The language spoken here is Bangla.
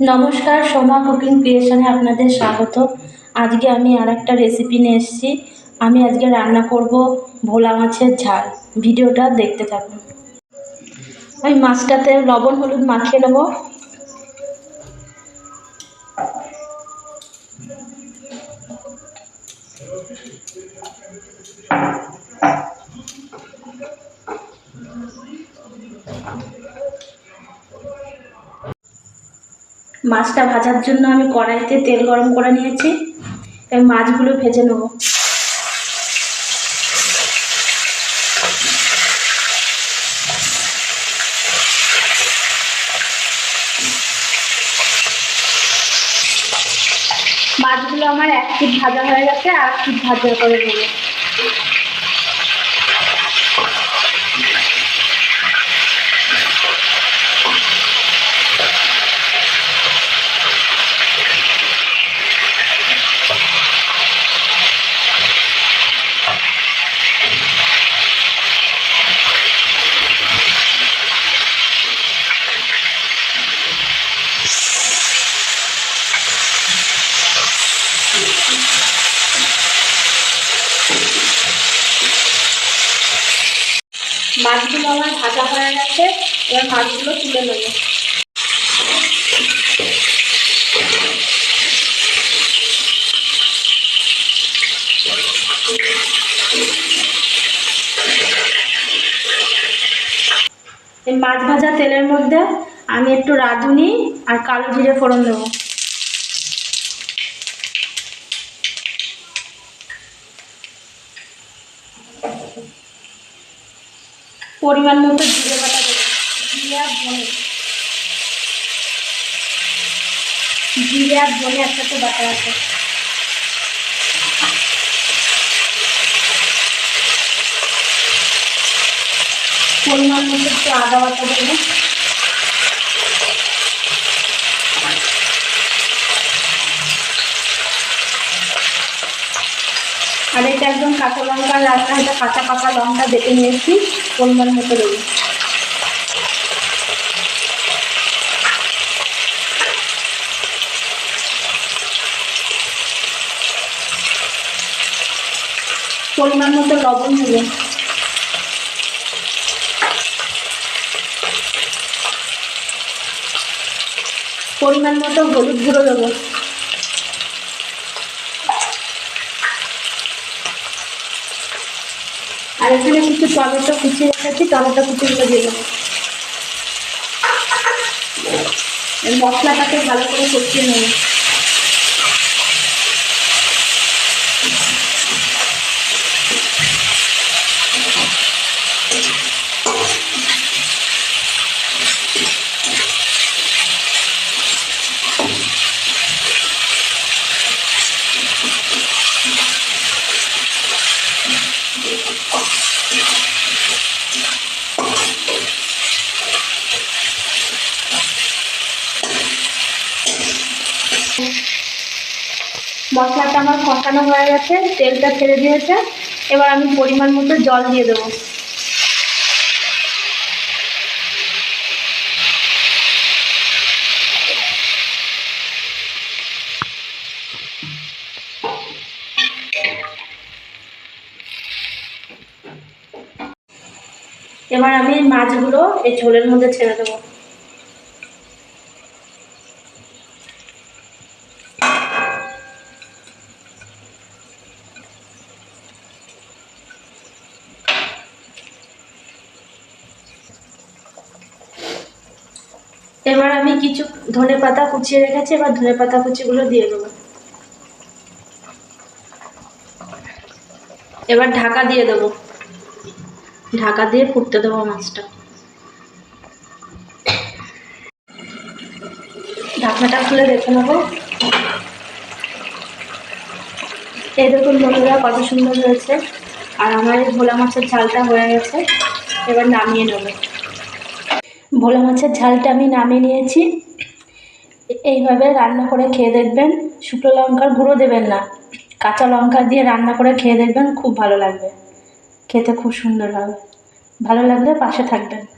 নমস্কার, সোমা কুকিং ক্রিয়েশনে আপনাদের স্বাগত। আজকে আমি আর একটা রেসিপি নিয়ে এসেছি। আমি আজকে রান্না করব ভোলা মাছের ঝাল। ভিডিওটা দেখতে থাকুন। আমি মাছটাতে লবণ, হলুদ মাখিয়ে নেব। মাছটা ভাজার জন্য আমি কড়াইতে তেল গরম করে নিয়েছি। এবার মাছগুলো ভেজে নেব। মাছগুলো আমার এক পিট ভাজা হয়ে গেছে, আর পিট ভাজা করে নেব। মাছগুলো আমার ভাজা হয়ে গেছে, এবার মাছগুলো তুলে নেব। এই মাছ ভাজা তেলের মধ্যে আমি একটু রাঁধুনি আর কালো জিরে ফোড়ন দেবো। পরিমাণ মতো জিরে বাটা দেবো। জিরে বনে জিরা বনে একসাথে বাটা আছে। পরিমাণ মতো একটু আদা বাটা দেবো। আর এটা একদম কাঁচা লঙ্কা রান্না এটা কাঁচা পাকা লঙ্কা বেটে নিয়েছি, পরিমাণ মতো দেবো পরিমাণ মতো লবণ দেবো পরিমাণ মতো হলুদ গুঁড়ো দেবো। আর এখানে কিছু টমেটো কুচি রেখেছি টমেটো কুচিগুলো দিয়ে দেবো। মশলাটাকে ভালো করে কষিয়ে নেব। মশলাটা আমার কষানো হয়ে গেছে, তেলটা ছেড়ে দিয়েছে। এবার আমি পরিমাণ মতো জল দিয়ে দেবো। এবার আমি মাছগুলো এই ঝোলের মধ্যে ছেড়ে দেবো। এবার আমি কিছু ধনে পাতা কুচিয়ে রেখেছি, এবার ধনে পাতা কুচিগুলো দিয়ে দেবো। এবার ঢাকা দিয়ে দেবো। ঢাকা দিয়ে ফুটতে দেবো মাছটা। ঢাকনাটা খুলে দেখে নেব। এই দেখুন বন্ধুরা, কত সুন্দর হয়েছে। আর আমার এই ভোলা মাছের ঝালটা হয়ে গেছে। এবার নামিয়ে নেব। ভোলা মাছের ঝালটা আমি নামিয়ে নিয়েছি। এইভাবে রান্না করে খেয়ে দেখবেন। শুকনো লঙ্কার গুঁড়ো দেবেন না। কাঁচা লঙ্কা দিয়ে রান্না করে খেয়ে দেখবেন খুব ভালো লাগবে। খেতে খুব সুন্দর হবে। ভালো লাগলে পাশে থাকবেন।